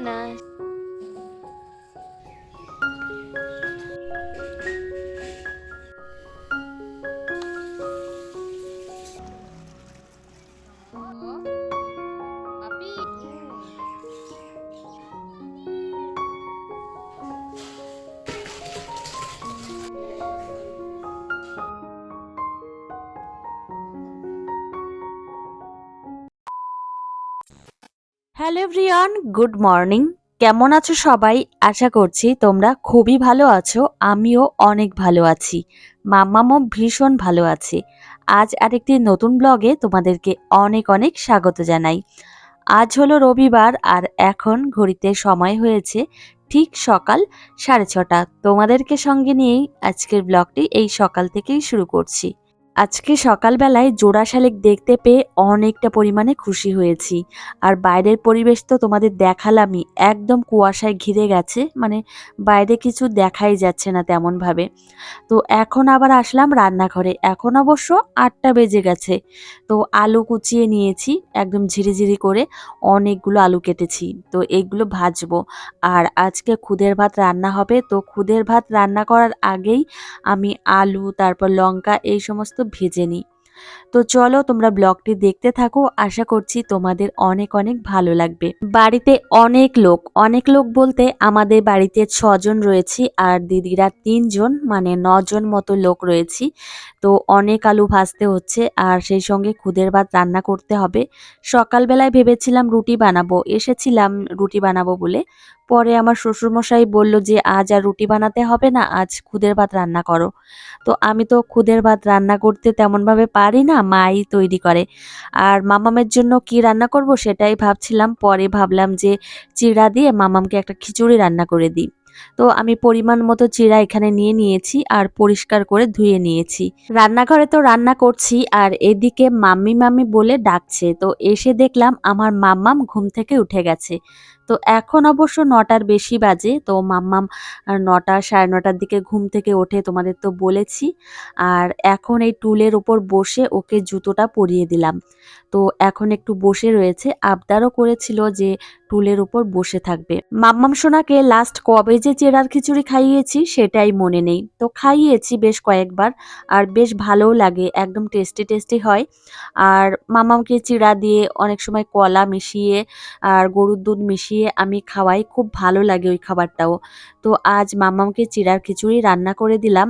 না hello everyone good morning কেমন আছো সবাই? আশা করছি তোমরা খুবই ভালো আছো, আমিও অনেক ভালো আছি। মাম্মামও ভীষণ ভালো আছে। আজ আরেকটি নতুন ব্লগে তোমাদেরকে অনেক অনেক স্বাগত জানাই। আজ হলো রবিবার আর এখন ঘড়িতে সময় হয়েছে ঠিক সকাল সাড়ে ছটা। তোমাদেরকে সঙ্গে নিয়েই আজকের ব্লগটি এই সকাল থেকেই শুরু করছি। আজকে সকালবেলায় জোড়া শালিক দেখতে পেয়ে অনেকটা পরিমাণে খুশি হয়েছি। আর বাইরের পরিবেশ তো তোমাদের দেখালামই, একদম কুয়াশায় ঘিরে গেছে মানে বাইরে কিছু দেখাই যাচ্ছে না তেমনভাবে। তো এখন আবার আসলাম রান্নাঘরে, এখন অবশ্য আটটা বেজে গেছে। তো আলু কুচিয়ে নিয়েছি, একদম ঝিরিঝিরি করে অনেকগুলো আলু কেটেছি, তো এইগুলো ভাজবো। আর আজকে খুদের ভাত রান্না হবে, তো খুদের ভাত রান্না করার আগেই আমি আলু, তারপর লঙ্কা, এই সমস্ত ভেজে নিই। তো চলো তোমরা ব্লগটি দেখতে থাকো, আশা করছি তোমাদের অনেক অনেক ভালো লাগবে। বাড়িতে অনেক লোক অনেক লোক বলতে আমাদের বাড়িতে ছজন রয়েছি আর দিদিরা তিনজন মানে নজন মতো লোক রয়েছি। তো অনেক আলু ভাজতে হচ্ছে আর সেই সঙ্গে খুদের ভাত রান্না করতে হবে। সকালবেলায় ভেবেছিলাম রুটি বানাবো, এসেছিলাম রুটি বানাবো বলে। পরে আমার শ্বশুরমশাই বলল যে, আজ আর রুটি বানাতে হবে না, আজ খুদের ভাত রান্না করো। তো আমি তো খুদের ভাত রান্না করতে তেমনভাবে পারি না, মাই তৈরি করে। আর মামামের জন্য কি রান্না করব সেটাই ভাবছিলাম, পরে ভাবলাম যে চিড়া দিয়ে মামামকে একটা খিচুড়ি রান্না করে দিই। তো আমি পরিমাণ মতো চিড়া এখানে নিয়ে নিয়েছি আর পরিষ্কার করে ধুয়ে নিয়েছি। রান্নাঘরে তো রান্না করছি আর এদিকে মাম্মি মাম্মি বলে ডাকছে। তো এসে দেখলাম আমার মাম্মাম ঘুম থেকে উঠে গেছে। তো এখন অবশ্য নটার বেশি বাজে, তো মাম্মাম নটা, সাড়ে নটার দিকে ঘুম থেকে ওঠে তোমাদের তো বলেছি। আর এখন এই টুলের ওপর বসে ওকে জুতোটা পরিয়ে দিলাম। তো এখন একটু বসে রয়েছে, আবদারও করেছিল যে টুলের ওপর বসে থাকবে। মাম্মাম সোনাকে লাস্ট কবে যে চেরার খিচুড়ি খাইয়েছি সেটাই মনে নেই। তো খাইয়েছি বেশ কয়েকবার, আর বেশ ভালোও লাগে, একদম টেস্টি টেস্টি হয়। আর মামামকে চিড়া দিয়ে অনেক সময় কলা মিশিয়ে, আর গরুর দুধ মিশিয়ে আমি খাওয়াই, খুব ভালো লাগে ওই খাবারটাও। তো আজ মামামকে চিড়ার খিচুড়ি রান্না করে দিলাম।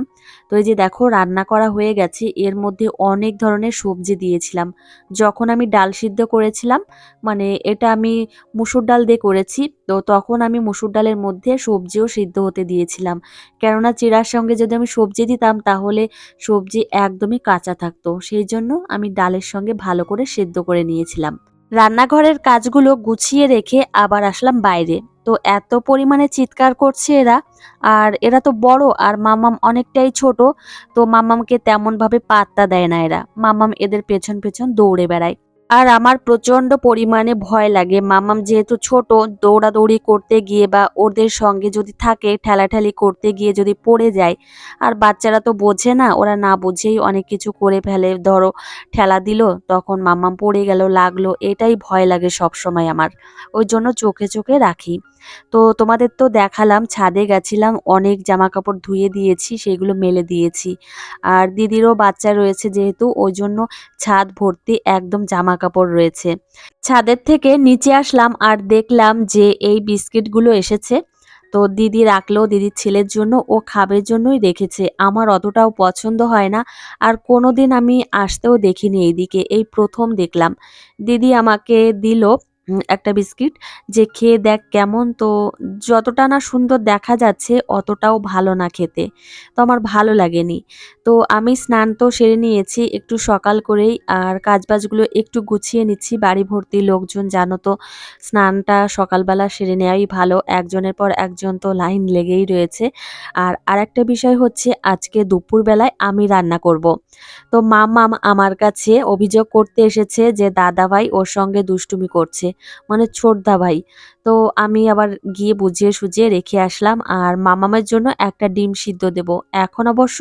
তো এই যে দেখো, রান্না করা হয়ে গেছে। এর মধ্যে অনেক ধরনের সবজি দিয়েছিলাম। যখন আমি ডাল সিদ্ধ করেছিলাম মানে এটা আমি মুসুর ডাল দিয়ে করেছি, তো তখন আমি মুসুর ডালের মধ্যে সবজিও সিদ্ধ হতে দিয়েছিলাম। কেননা চিড়ার সঙ্গে যদি আমি সবজি দিতাম, তাহলে সবজি একদমই কাঁচা থাকতো। সেই জন্য আমি ডালের সঙ্গে ভালো করে সেদ্ধ করে নিয়েছিলাম। রান্নাঘরের কাজগুলো গুছিয়ে রেখে আবার আসলাম বাইরে। তো এত পরিমাণে চিৎকার করছে এরা, আর এরা তো বড়, আর মামাম অনেকটাই ছোট, তো মামামকে তেমনভাবে পাত্তা দেয় না এরা। মামাম এদের পেছন পেছন দৌড়ে বেড়ায়। আর আমার প্রচণ্ড পরিমাণে ভয় লাগে। মামাম যেহেতু ছোট, দৌড়াদৌড়ি করতে গিয়ে বা ওদের সঙ্গে যদি থাকে, ঠেলাঠেলি করতে গিয়ে যদি পড়ে যায়, আর বাচ্চারা তো বোঝে না, ওরা না বুঝেই অনেক কিছু করে ফেলে। ধরো, ঠেলা দিল, তখন মাম্মাম পড়ে গেল, লাগল, এটাই ভয় লাগে সব সময় আমার। ওই জন্য চোখে চোখে রাখি। তো তোমাদের তো দেখালাম, ছাদে গেছিলাম, অনেক জামা কাপড় ধুয়ে দিয়েছি, সেগুলো মেলে দিয়েছি। আর দিদিরও বাচ্চা রয়েছে যেহেতু, ওই জন্য ছাদ ভর্তি একদম জামা কাপড় রয়েছে। ছাদের থেকে নিচে আসলাম আর দেখলাম যে এই বিস্কিটগুলো এসেছে। তো দিদি রাখলেও দিদির ছেলের জন্য ও খাবের জন্যই রেখেছে। আমার অতটাও পছন্দ হয় না আর কোনো দিন আমি আসতেও দেখিনি এইদিকে। এই প্রথম দেখলাম। দিদি আমাকে দিল একটা বিস্কিট যে খেয়ে দেখ কেমন তো যতটা না সুন্দর দেখা যাচ্ছে অতটাও ভালো না খেতে। তো আমার ভালো লাগেনি। তো আমি স্নান তো সেরে নিয়েছি একটু সকাল করেই আর কাজবাজগুলো একটু গুছিয়ে নিচ্ছি। বাড়ি ভর্তি লোকজন জানো তো স্নানটা সকালবেলা সেরে নেওয়াই ভালো। একজনের পর একজন তো লাইন লেগেই রয়েছে। আর আরেকটা বিষয় হচ্ছে আজকে দুপুরবেলায় আমি রান্না করব। তো মামাম আমার কাছে অভিযোগ করতে এসেছে যে দাদাভাই ওর সঙ্গে দুষ্টুমি করছে। মানে ছোটদা ভাই। তো আমি আবার গিয়ে বুঝিয়ে সুঝিয়ে রেখে আসলাম আর মামামের জন্য একটা ডিম সিদ্ধ দেব। এখন অবশ্য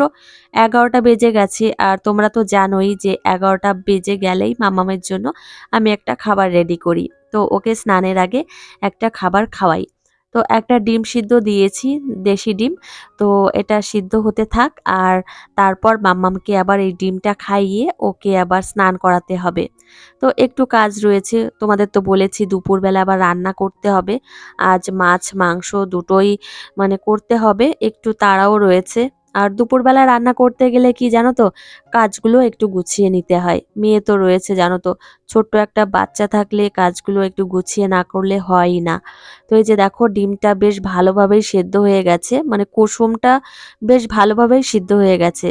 এগারোটা বেজে গেছে আর তোমরা তো জানোই যে এগারোটা বেজে গেলেই মামামের জন্য আমি একটা খাবার রেডি করি। তো ওকে স্নানের আগে একটা খাবার খাওয়াই। তো একটা ডিম সিদ্ধ দিয়েছি, দেশি ডিম। তো এটা সিদ্ধ হতে থাক আর তারপর মাম্মামকে আবার এই ডিমটা খাইয়ে ওকে আবার স্নান করাতে হবে। তো একটু কাজ রয়েছে, তোমাদের তো বলেছি দুপুরবেলা আবার রান্না করতে হবে। আজ মাছ, মাংস দুটোই মানে করতে হবে, একটু তাড়াও রয়েছে। আর দুপুরবেলা রান্না করতে গেলে কি জানো তো, কাজগুলো একটু গুছিয়ে নিতে হয়। মেয়ে তো রয়েছে জানো তো, ছোট্ট একটা বাচ্চা থাকলে কাজগুলো একটু গুছিয়ে না করলে হয়ই না। তো এই যে দেখো, ডিমটা বেশ ভালোভাবেই সেদ্ধ হয়ে গেছে মানে কুসুমটা বেশ ভালোভাবেই সিদ্ধ হয়ে গেছে।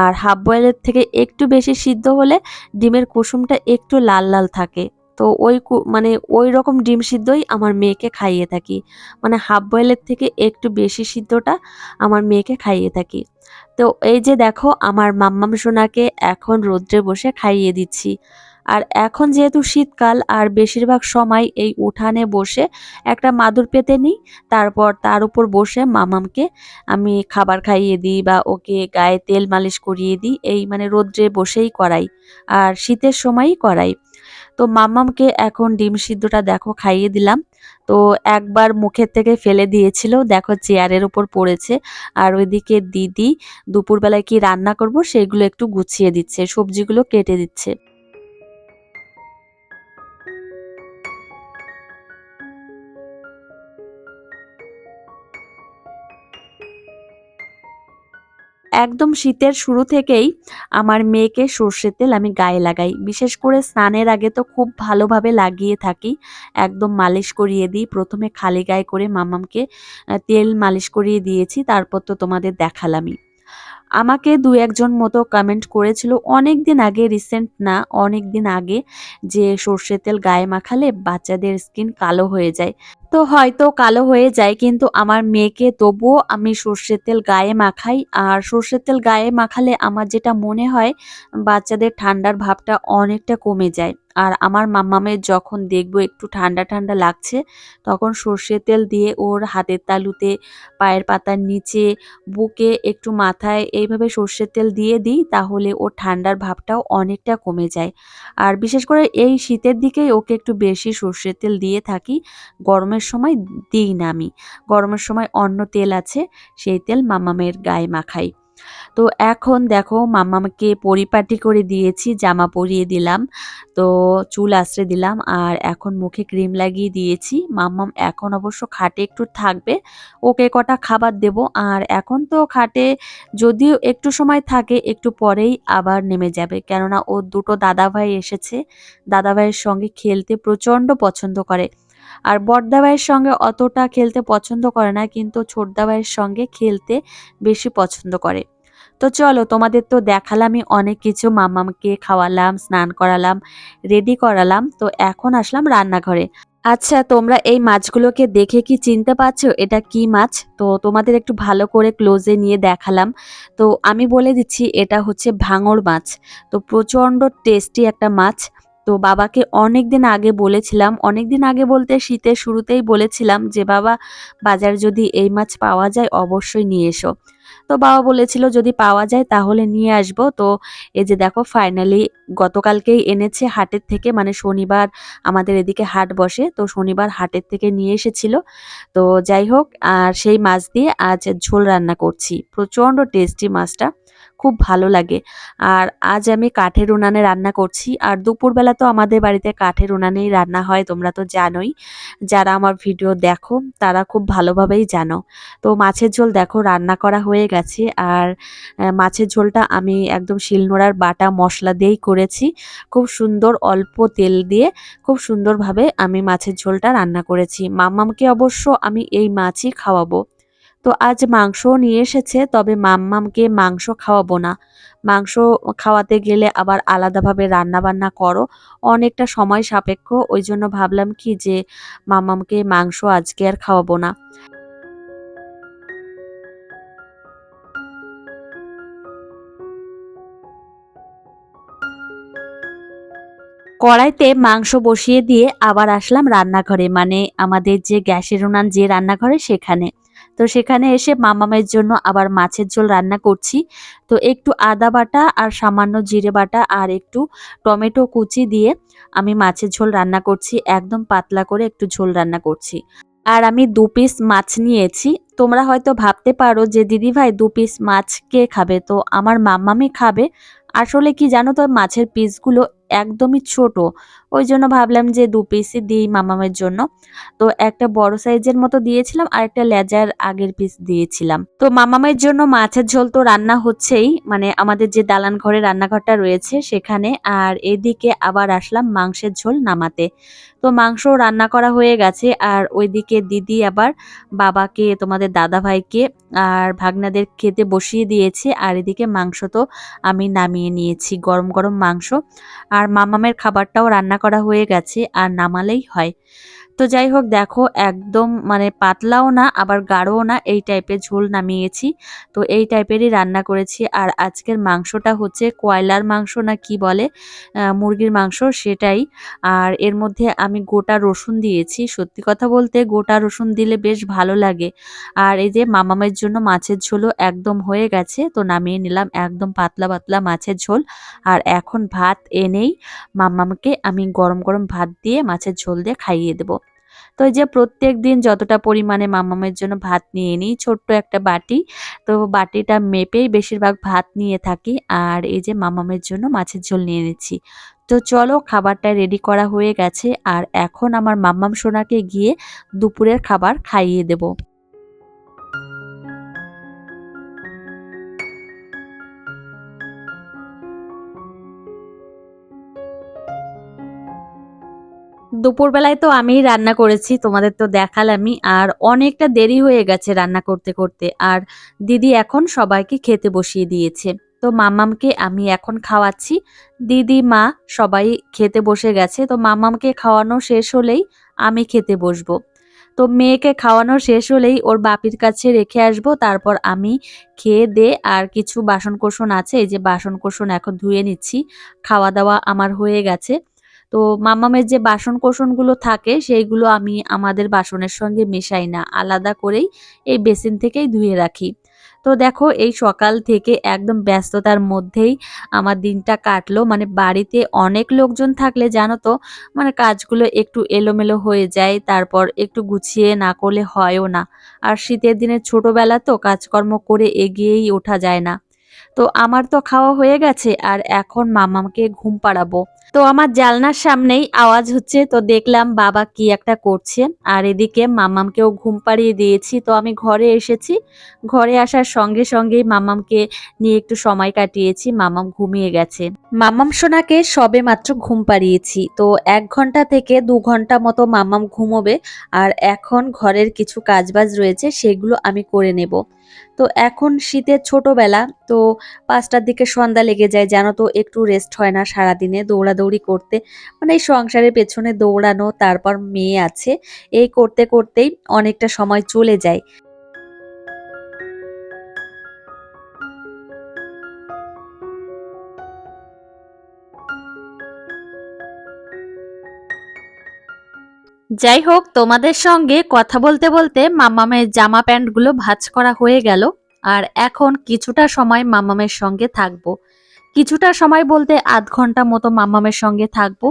আর হাফ বয়েলের থেকে একটু বেশি সিদ্ধ হলে ডিমের কুসুমটা একটু লাল লাল থাকে। তো ওই মানে ওই রকম ডিম সিদ্ধই আমার মেয়েকে খাইয়ে থাকি। মানে হাফ বয়েলের থেকে একটু বেশি সিদ্ধটা আমার মেয়েকে খাইয়ে থাকি। তো এই যে দেখো, আমার মাম্মাম সোনাকে এখন রোদ্রে বসে খাইয়ে দিচ্ছি। আর এখন যেহেতু শীতকাল, আর বেশিরভাগ সময় এই উঠানে বসে একটা মাদুর পেতে নিই, তারপর তার উপর বসে মামামকে আমি খাবার খাইয়ে দিই বা ওকে গায়ে তেল মালিশ করিয়ে দিই, এই মানে রোদ্রে বসেই করাই, আর শীতের সময়ই করাই। তো মাম্মামকে এখন ডিম সিদ্ধটা দেখো খাইয়ে দিলাম। তো একবার মুখের থেকে ফেলে দিয়েছিল, দেখো চেয়ারের ওপর পড়েছে। আর ওইদিকে দিদি দুপুরবেলায় কি রান্না করব, সেগুলো একটু গুছিয়ে দিচ্ছে, সবজিগুলো কেটে দিচ্ছে। একদম শীতের শুরু থেকেই আমার মেয়েকে সর্ষের তেল আমি গায়ে লাগাই। বিশেষ করে স্নানের আগে তো খুব ভালোভাবে লাগিয়ে থাকি। একদম মালিশ করিয়ে দিই। প্রথমে খালি গায়ে করে মামামকে তেল মালিশ করিয়ে দিয়েছি, তারপর তো তোমাদের দেখালামই। আমাকে দু একজন মতো কমেন্ট করেছিল অনেক দিন আগে রিসেন্ট না অনেক দিন আগে যে সর্ষের তেল গায়ে মাখালে বাচ্চাদের স্কিন কালো হয়ে যায়। তো হয়তো কালো হয়ে যায়, কিন্তু আমার মেয়েকে তবুও আমি সর্ষের তেল গায়ে মাখাই। আর সর্ষের তেল গায়ে মাখালে আমার যেটা মনে হয়, বাচ্চাদের ঠান্ডার ভাবটা অনেকটা কমে যায়। আর আমার মাম্মামের যখন দেখব একটু ঠান্ডা ঠান্ডা লাগছে, তখন সর্ষের তেল দিয়ে ওর হাতের তালুতে, পায়ের পাতার নিচে, বুকে একটু মাথায় এইভাবে সর্ষের তেল দিয়ে দিই, তাহলে ওর ঠান্ডার ভাবটাও অনেকটা কমে যায়। আর বিশেষ করে এই শীতের দিকেই ওকে একটু বেশি সর্ষের তেল দিয়ে থাকি। গরমের সময় দিই না আমি। গরমের সময় অন্য তেল আছে, সেই তেল মামামের গায়ে মাখাই। তো এখন দেখো মাম্মাকে পরিপাটি করে দিয়েছি, জামা পরিয়ে দিলাম, তো চুল আশ্রে দিলাম, আর এখন মুখে ক্রিম লাগিয়ে দিয়েছি। মাম্মাম এখন অবশ্য খাটে একটু থাকবে, ওকে কটা খাবার দেব, আর এখন তো খাটে যদিও একটু সময় থাকে, একটু পরেই আবার নেমে যাবে। কেননা ও দুটো দাদাভাই এসেছে, দাদাভাইয়ের সঙ্গে খেলতে প্রচণ্ড পছন্দ করে। আর বড়দা ভাইয়ের সঙ্গে অতটা খেলতে পছন্দ করে না, কিন্তু ছোটদা ভাইয়ের সঙ্গে খেলতে বেশি পছন্দ করে। তো চলো, তোমাদের তো দেখালামই অনেক কিছু, মামামকে খাওয়ালাম, স্নান করালাম রেডি করালাম, তো এখন আসলাম রান্নাঘরে। আচ্ছা তোমরা এই মাছগুলোকে দেখে কি চিনতে পারছ? এটা কি মাছ? তো তোমাদের একটু ভালো করে ক্লোজে নিয়ে দেখালাম। তো আমি বলে দিচ্ছি, এটা হচ্ছে ভাঙর মাছ। তো প্রচণ্ড টেস্টি একটা মাছ। তো বাবাকে অনেক দিন আগে বলেছিলাম অনেক দিন আগে বলতে শীতের শুরুতেই বলেছিলাম যে, বাবা, বাজার যদি এই মাছ পাওয়া যায় অবশ্যই নিয়ে এসো। তো বাবা বলেছিল, যদি পাওয়া যায় তাহলে নিয়ে আসব। তো এই যে দেখো ফাইনালি গতকালকেই এনেছে হাটের থেকে মানে শনিবার আমাদের এদিকে হাট বসে, তো শনিবার হাটের থেকে নিয়ে এসেছিল। তো যাই হোক, আর সেই মাছ দিয়ে আজ ঝোল রান্না করছি। প্রচণ্ড টেস্টি মাছটা। খুব ভালো লাগে। আর আজ আমি কাঠের উনানে রান্না করছি। আর দুপুরবেলা তো আমাদের বাড়িতে কাঠের উনানেই রান্না হয়, তোমরা তো জানোই। যারা আমার ভিডিও দেখো, তারা খুব ভালোভাবেই জানো। তো মাছের ঝোল দেখো, রান্না করা হয়ে গেছে। আর মাছের ঝোলটা আমি একদম শিলনোড়ার বাটা মশলা দিয়েই করেছি। খুব সুন্দর অল্প তেল দিয়ে খুব সুন্দরভাবে আমি মাছের ঝোলটা রান্না করেছি। মাম্মামকে অবশ্য আমি এই মাছই খাওয়াবো। তো আজ মাংসও নিয়ে এসেছে, তবে মাম্মামকে মাংস খাওয়াবো না। মাংস খাওয়াতে গেলে আবার আলাদাভাবে রান্না বান্না করো। অনেকটা সময় সাপেক্ষ, ওই জন্য ভাবলাম কি যে মাম্মামকে মাংস আজকে আর খাওয়াবো না। কড়াইতে মাংস বসিয়ে দিয়ে আবার আসলাম রান্নাঘরে মানে আমাদের যে গ্যাসের উনান যে রান্নাঘরে সেখানে। তো সেখানে এসে মামামের জন্য আবার মাছের ঝোল রান্না করছি। তো একটু আদা বাটা আর সামান্য জিরে বাটা আর একটু টমেটো কুচি দিয়ে আমি মাছের ঝোল রান্না করছি, একদম পাতলা করে একটু ঝোল রান্না করছি। আর আমি দু পিস মাছ নিয়েছি। তোমরা হয়তো ভাবতে পারো যে, দিদি ভাই, দু পিস মাছ কে খাবে? তো আমার মাম্মামি খাবে। আসলে কি জানো তো, মাছের পিসগুলো একদমই ছোট। ওই জন্য ভাবলাম যে দু পিসই দিই মামামের জন্য। তো একটা বড় সাইজের মতো দিয়েছিলাম, আর একটা লেজার আগের পিস দিয়েছিলাম। তো মামামের জন্য মাছের ঝোল তো রান্না হচ্ছেই মানে আমাদের যে দালান ঘরে রান্নাঘরটা রয়েছে সেখানে। আর এদিকে আবার আসলাম মাংসের ঝোল নামাতে। তো মাংস রান্না করা হয়ে গেছে, আর ওইদিকে দিদি আবার বাবাকে, তোমাদের দাদা ভাইকে আর ভাগনাদের খেতে বসিয়ে দিয়েছে। আর এদিকে মাংস তো আমি নামিয়ে নিয়েছি, গরম গরম মাংস। আর মামামের খাবারটাও রান্না করা হয়ে গেছে আর নামালেই হয়। তো যাই হোক, দেখো, একদম মানে পাতলাও না, আবার গাঢ়ও না, এই টাইপের ঝোল নামিয়েছি। তো এই টাইপেরই রান্না করেছি, আর আজকের মাংসটা হচ্ছে কয়লার মাংস না কি বলে মুরগির মাংস সেটাই। আর এর মধ্যে আমি গোটা রসুন দিয়েছি, সত্যি কথা বলতে গোটা রসুন দিলে বেশ ভালো লাগে। আর এই যে মামামের জন্য মাছের ঝোলও একদম হয়ে গেছে, তো নামিয়ে নিলাম একদম পাতলা পাতলা মাছের ঝোল। আর এখন ভাত এনেই মামামকে আমি গরম গরম ভাত দিয়ে মাছের ঝোল দিয়ে খাইয়ে দেবো। তো এই যে প্রত্যেক দিন যতটা পরিমাণে মামামের জন্য ভাত নিয়ে নিই, ছোট্ট একটা বাটি, তো বাটিটা মেপেই বেশিরভাগ ভাত নিয়ে থাকি আর এই যে মামামের জন্য মাছের ঝোল নিয়ে নিচ্ছি। তো চলো খাবারটা রেডি করা হয়ে গেছে আর এখন আমার মাম্মাম সোনাকে গিয়ে দুপুরের খাবার খাইয়ে দেবো। দুপুরবেলায় তো আমিই রান্না করেছি, তোমাদের তো দেখালামই। আর অনেকটা দেরি হয়ে গেছে রান্না করতে করতে, আর দিদি এখন সবাইকে খেতে বসিয়ে দিয়েছে। তো মামামকে আমি এখন খাওয়াচ্ছি। দিদি, মা সবাই খেতে বসে গেছে, তো মামামকে খাওয়ানো শেষ হলেই আমি খেতে বসবো। তো মেয়েকে খাওয়ানো শেষ হলেই ওর বাপির কাছে রেখে আসব, তারপর আমি খেয়ে দে আর কিছু বাসন কোসন আছে, এই যে বাসন কোসন এখন ধুয়ে নিচ্ছি, খাওয়া দাওয়া আমার হয়ে গেছে। তো মামামের যে বাসন কোসনগুলো থাকে, সেইগুলো আমি আমাদের বাসনের সঙ্গে মেশাই না। আলাদা করেই এই বেসিন থেকেই ধুয়ে রাখি। তো দেখো, এই সকাল থেকে একদম ব্যস্ততার মধ্যেই আমার দিনটা কাটলো। মানে বাড়িতে অনেক লোকজন থাকলে, জানো তো মানে কাজগুলো একটু এলোমেলো হয়ে যায়, তারপর একটু গুছিয়ে না করলে হয়ও না। আর শীতের দিনে ছোটবেলা তো কাজকর্ম করে এগিয়েই ওঠা যায় না। তো আমার তো খাওয়া হয়ে গেছে, আর এখন মামাকে ঘুম পাড়াবো। তো আমার জালনার সামনেই আওয়াজ হচ্ছে, তো দেখলাম বাবা কি একটা করছে। আর এদিকে মামামকেও ঘুম পাড়িয়ে দিয়েছি, তো আমি ঘরে এসেছি। ঘরে আসার সঙ্গে সঙ্গেই মামামকে নিয়ে একটু সময় কাটিয়েছি, মামাম ঘুমিয়ে গেছে। মামাম সোনাকে সবে মাত্র ঘুম পাড়িয়েছি, তো এক ঘণ্টা থেকে দু ঘণ্টা মতো মামাম ঘুমোবে, আর এখন ঘরের কিছু কাজবাজ রয়েছে, সেগুলো আমি করে নেব। তো এখন শীতের ছোটবেলা, তো পাঁচটার দিকে সন্ধ্যা লেগে যায়, জানো তো একটু রেস্ট হয় না সারাদিনে দৌড়াদৌড়ি করতে। মানে এই সংসারের পেছনে দৌড়ানো, তারপর মেয়ে আছে, এই করতে করতেই অনেকটা সময় চলে যায়। যাই হোক তোমাদের সঙ্গে কথা বলতে বলতে মামামের জামা প্যান্টগুলো ভাঁজ করা হয়ে গেল। আর এখন কিছুটা সময় মামামের সঙ্গে থাকব। কিছুটা সময় বলতে আধ ঘণ্টা মতো মামামের সঙ্গে থাকব।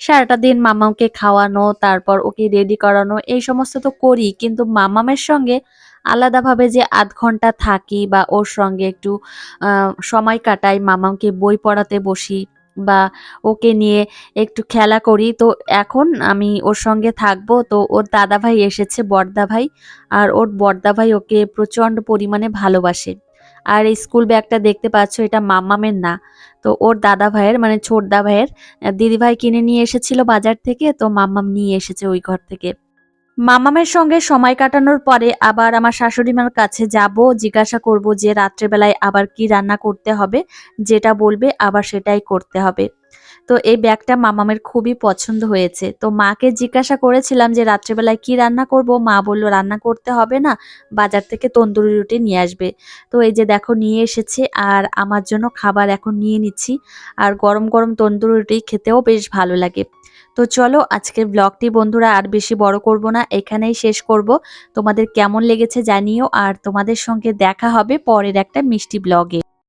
সারাটা দিন মামামকে খাওয়ানো, তারপর ওকে রেডি করানো, এই সমস্ত তো করি। কিন্তু মামামের সঙ্গে আলাদাভাবে যে আধ ঘণ্টা থাকি বা ওর সঙ্গে একটু সময় কাটাই মামামকে বই পড়াতে বসি বা ওকে নিয়ে একটু খেলা করি, তো এখন আমি ওর সঙ্গে থাকব। তো ওর দাদা ভাই এসেছে বর্দা ভাই আর ওর বর্দা ভাই ওকে প্রচণ্ড পরিমাণে ভালোবাসে। আর এই স্কুল ব্যাগটা দেখতে পাচ্ছ, এটা মাম্মামের না। তো ওর দাদা ভাইয়ের মানে ছোটদা ভাইয়ের দিদি ভাই কিনে নিয়ে এসেছিল বাজার থেকে, তো মাম্মাম নিয়ে এসেছে ওই ঘর থেকে। মামামের সঙ্গে সময় কাটানোর পরে আবার আমার শাশুড়ি মার কাছে যাব, জিজ্ঞাসা করব যে রাত্রেবেলায় আবার কি রান্না করতে হবে, যেটা বলবে আবার সেটাই করতে হবে। তো এই ব্যাগটা মামামের খুবই পছন্দ হয়েছে। তো মাকে জিজ্ঞাসা করেছিলাম যে, রাত্রেবেলায় কি রান্না করব? মা বলল, রান্না করতে হবে না, বাজার থেকে তন্দুরি রুটি নিয়ে আসবে। তো এই যে দেখো, নিয়ে এসেছে আর আমার জন্য খাবার এখন নিয়ে নিচ্ছি। আর গরম গরম তন্দুরি রুটি খেতেও বেশ ভালো লাগে। তো চলো, আজকের ব্লগটি বন্ধুরা আর বেশি বড় করব না, এখানেই শেষ করব। তোমাদের কেমন লেগেছে জানিও, আর তোমাদের সঙ্গে দেখা হবে পরের একটা মিষ্টি ব্লগে।